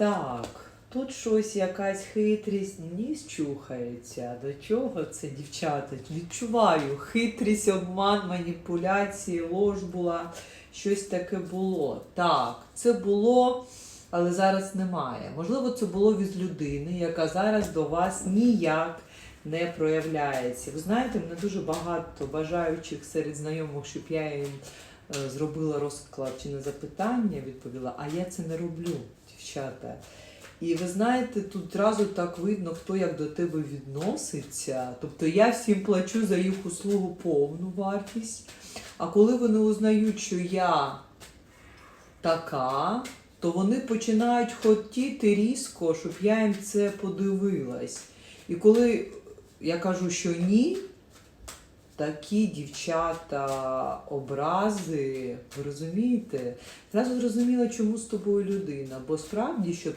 Так, тут щось якась хитрість, ніс чухається. До чого це, дівчата? Відчуваю, хитрість, обман, маніпуляції, лож була, щось таке було. Так, це було, але зараз немає. Можливо, це було від людини, яка зараз до вас ніяк не проявляється. Ви знаєте, мене дуже багато бажаючих серед знайомих, щоб я їм зробила розклад чи на запитання, відповіла, а я це не роблю, дівчата. І ви знаєте, тут одразу так видно, хто як до тебе відноситься. Тобто я всім плачу за їх услугу повну вартість. А коли вони узнають, що я така, то вони починають хотіти різко, щоб я їм це подивилась. І коли я кажу, що ні, такі дівчата образи, ви розумієте? Зразу зрозуміла, чому з тобою людина. Бо справді, щоб